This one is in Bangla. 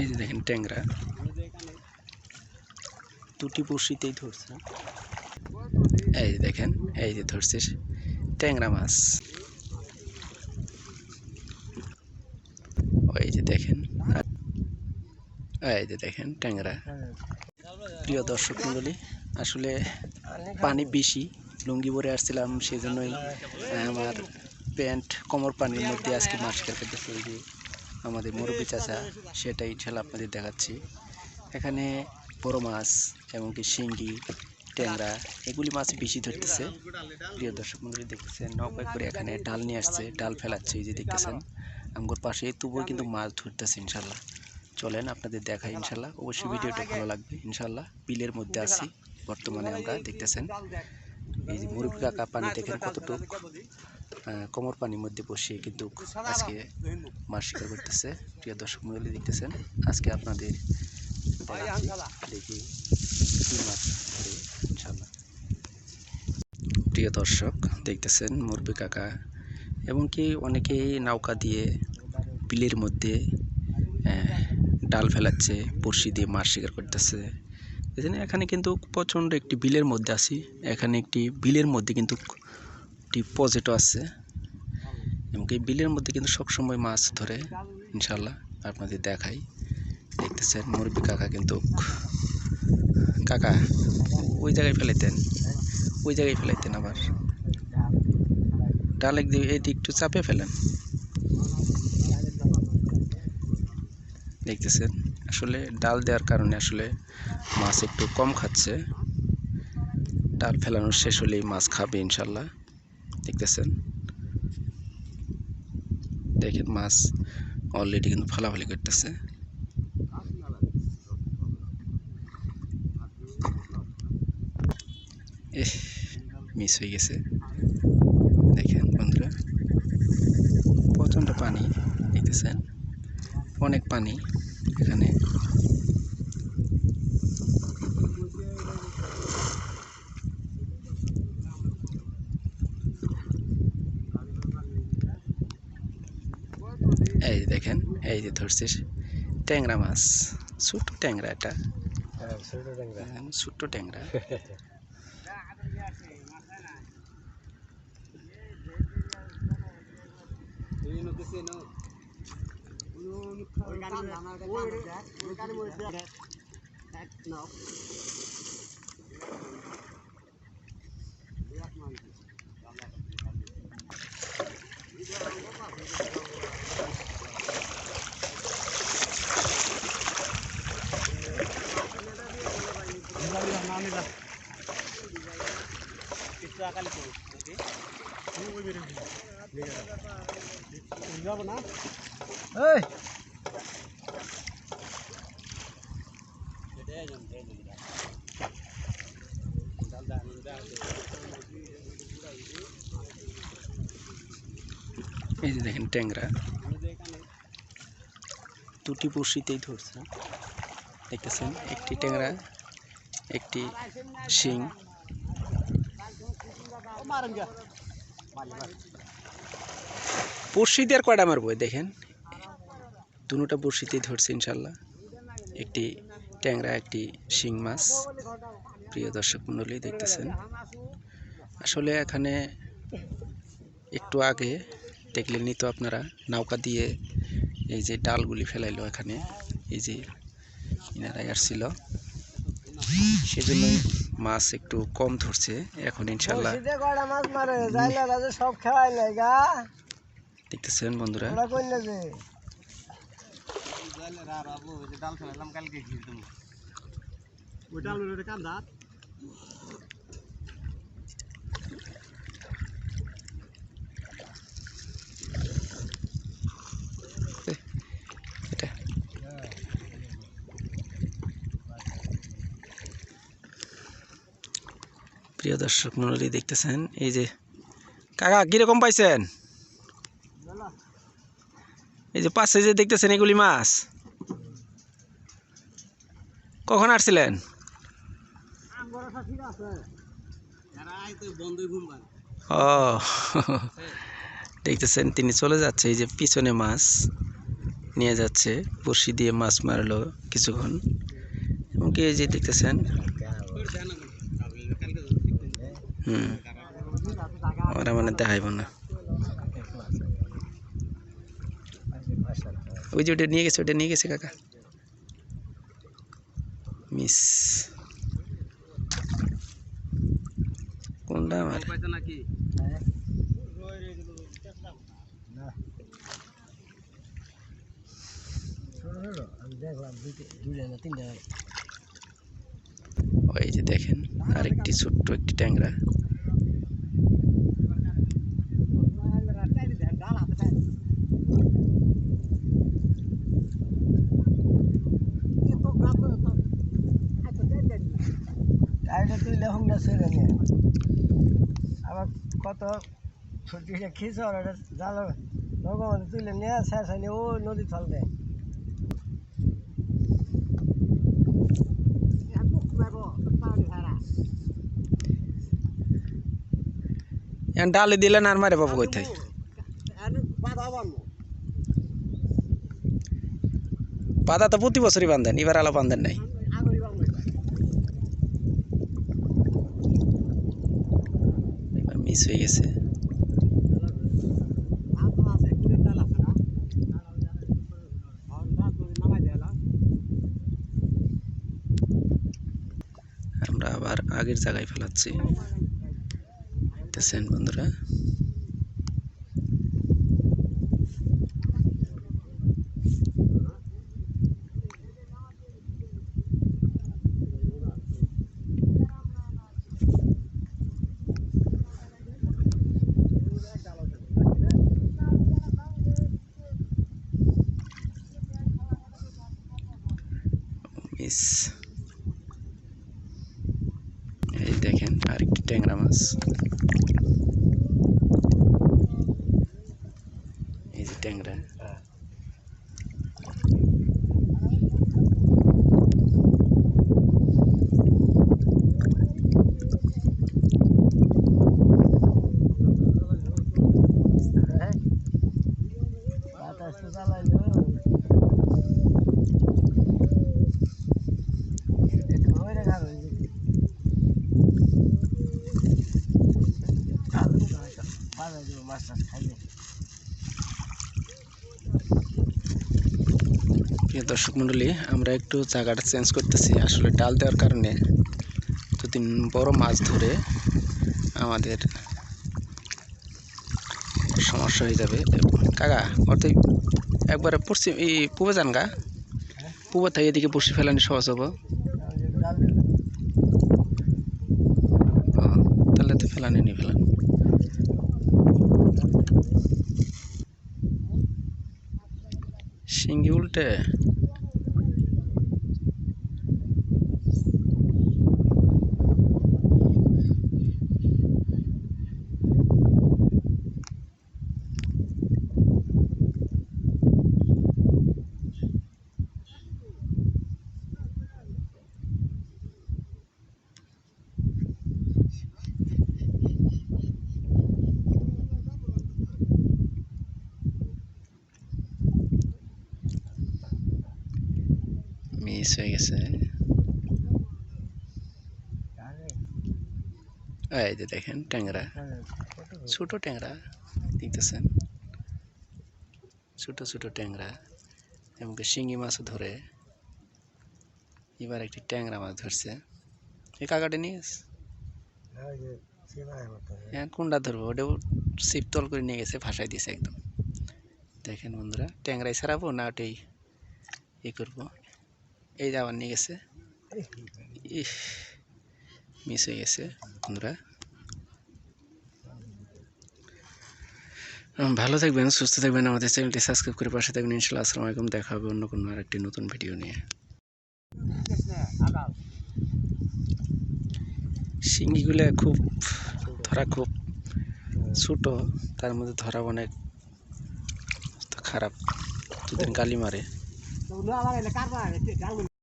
এই যে দেখেন ট্যাংরা। দুটি বড়শিতেই ধরছে। এই যে দেখেন, এই যে ধরছে ট্যাংরা মাছ। ওই যে দেখেন, এই যে দেখেন ট্যাংরা। প্রিয় দর্শক মণ্ডলী আসলে পানি বেশি, লুঙ্গি পরে আসছিলাম, সেজন্যই আমার প্যান্ট, কোমর পানির মধ্যে আজকে মাছ ওই যে আমাদের মুরব্বী চাচা, সেটাই ইনশাল্লাহ আপনাদের দেখাচ্ছি। এখানে বড় মাছ, এমনকি শিঙ্গি, ট্যাংরা, এগুলি মাছ বেশি ধরতেছে। প্রিয় দর্শক মন্ডলী, দেখতেছেন নৌকায় করে এখানে ডাল নিয়ে আসছে, ডাল ফেলাচ্ছে, এই যে দেখতেছেন। আমগোর পাশে তবুও কিন্তু মাছ ধরতেছে ইনশাল্লাহ। চলেন আপনাদের দেখা ইনশাল্লাহ। অবশ্যই ভিডিওটা ভালো লাগবে ইনশাল্লাহ। বিলের মধ্যে আছি, বর্তমানে আমরা দেখতেছেন। এই যে মুরব্বী কাকা পানি দেখেন কতটুক। কোমর পানির মধ্যে বসে কিন্তু আজকে মাছ শিকার করতেছে। প্রিয় দর্শক মন্ডলী দেখতেছেন, আজকে আপনাদের দেখি ধরে প্রিয় দর্শক, দেখতেছেন মুরবি কাকা এবং কি অনেকেই নৌকা দিয়ে বিলের মধ্যে ডাল ফেলাচ্ছে, বড়শি দিয়ে মাছ শিকার করতেছে। দেখেন এখানে কিন্তু প্রচণ্ড একটি বিলের মধ্যে আছি। এখানে একটি বিলের মধ্যে কিন্তু একটি পজেটও আছে। এমনকি বিলের মধ্যে কিন্তু সবসময় মাছ ধরে ইনশাল্লাহ আপনাদের দেখাই। দেখতেছেন, মুরব্বী কাকা কিন্তু, কাকা, ওই জায়গায় ফেলাইতেন, ওই জায়গায় ফেলাইতেন আবার। ডাল একদিক এই দিকটু চাপে ফেলেন। দেখতেছেন, আসলে ডাল দেওয়ার কারণে আসলে মাছ একটু কম খাচ্ছে। ডাল ফেলানোর শেষ হলেই মাছ খাবে ইনশাল্লাহ দেখতেছেন দেখেন মাছ অলরেডি কিন্তু ফালাফালি করতেছে। এহ মিস হয়ে গেছে। দেখেন বন্ধুরা, প্রচণ্ড পানি দেখতেছেন অনেক পানি এখানে। এই যে দেখেন এই যে ধরছিস ট্যাংরা মাছ ছোট্ট ট্যাংরা এটা। দেখেন, ছোট্ট ট্যাংরা। এই যে দেখেন ট্যাংরা। দুটি বড়শিতেই ধরছে। দেখতেছেন একটি ট্যাংরা একটি শিং। দিয়ে আর কয়টা মারবো দেখেন? দুটা বড়শিতেই ধরছে ইনশাল্লাহ। একটি ট্যাংরা, একটি শিং মাছ। প্রিয় দর্শক মণ্ডলী, দেখতেছেন। আসলে এখানে একটু আগে দেখলেন তো আপনারা, নৌকা দিয়ে এই যে ডালগুলি ফেলাইলো এখানে। এই যে ইনারাই আসছিল। সেজন্যই মাছ একটু কম ধরছে। এখন ইনশাল্লাহ বড়শিতে কয়টা মাছ মারে জাইলা রাজে সব খাওয়াই নাই গা দেখতেছেন বন্ধুরা ওরা কইলে যে এটা প্রিয় দর্শক মন্ডলী, দেখতেছেন? এই যে, কাকা, কীরকম পাইছেন? এই যে পাশে যে দেখতেছেন এগুলি মাছ, কখন আসছিলেন? ও, দেখতেছেন, তিনি চলে যাচ্ছে, এই যে পিছনে মাছ নিয়ে যাচ্ছে, বড়শি দিয়ে মাছ মারলো কিছুক্ষণ। এবং কি এই যে দেখতেছেন হুম। ওরা মানে দেখাইব না। ওই যে ওটা নিয়ে গেছে, ওটা নিয়ে গেছে কাকা। মিস। কোনটা আমার? ওই যে দেখেন, আরেকটি ছোট্ট একটি ট্যাংরা। টাইলে তুইলে হুমনা ছেড়ে নিয়ে আবার কত ছুটিটা খিস জাল নগর তুইলে নিয়ে শেষ হয়নি ও নদী এখন ডালে দিলেন আর মারে বাবু কোথায় পাতা তো প্রতি বছরই বান্ধেন এবার আলো বান্ধেন নাই এবার মিস হয়ে গেছে। আমরা আবার আগের জায়গায় ফেলাচ্ছি। দেখতেছেন বন্ধুরা মিস এই দেখেন আরেকটি ট্যাংরা মাছ। এই যে ট্যাংরা। দিব মাছ টাছ খাইবে প্রিয় দর্শক মণ্ডলী, আমরা একটু জায়গাটা চেঞ্জ করতেছি, আসলে ডাল দেওয়ার কারণে। দুদিন বড় মাছ ধরে আমাদের সমস্যা হয়ে যাবে। কাকা অর্থাৎ একবারে পশ্চিম, এই পূবে যান গা পূবে থেকে এদিকে বসে ফেলানি সহজ হব ডাল দিলে ও, তাহলে তো ফেলানি নিয়ে ফেলান শিঙ্গি মিস হয়ে গেছে। এই যে দেখেন ট্যাংরা। ছোট ট্যাংরা, দেখতেছেন? ছোট ছোট ট্যাংরা এমনকি শিঙি মাছও ধরে। এবার একটি ট্যাংরা মাছ ধরছে। এই কাকাটা নিয়ে হ্যাঁ কোনটা ধরবো? ওটা সিপতল করে নিয়ে গেছে ভাসাই দিয়েছে একদম। দেখেন বন্ধুরা, ট্যাংরাই ছাড়াবো না ওটাই ই করব? এই যে আবার নিয়ে গেছে। ইস মিস হয়ে গেছে বন্ধুরা। ভালো থাকবেন, সুস্থ থাকবেন। আমাদের চ্যানেলটি সাবস্ক্রাইব করে পাশে থাকবেন। ইনশাল্লাহ, আসসালামু আলাইকুম। দেখা হবে অন্য কোনো আরেকটি নতুন ভিডিও নিয়ে। শিঙ্গিগুলো খুব, ধরা খুব ছোট, তার মধ্যে ধরা অনেক খারাপ। দুদিন গালি মারে। No, no, no, no, no.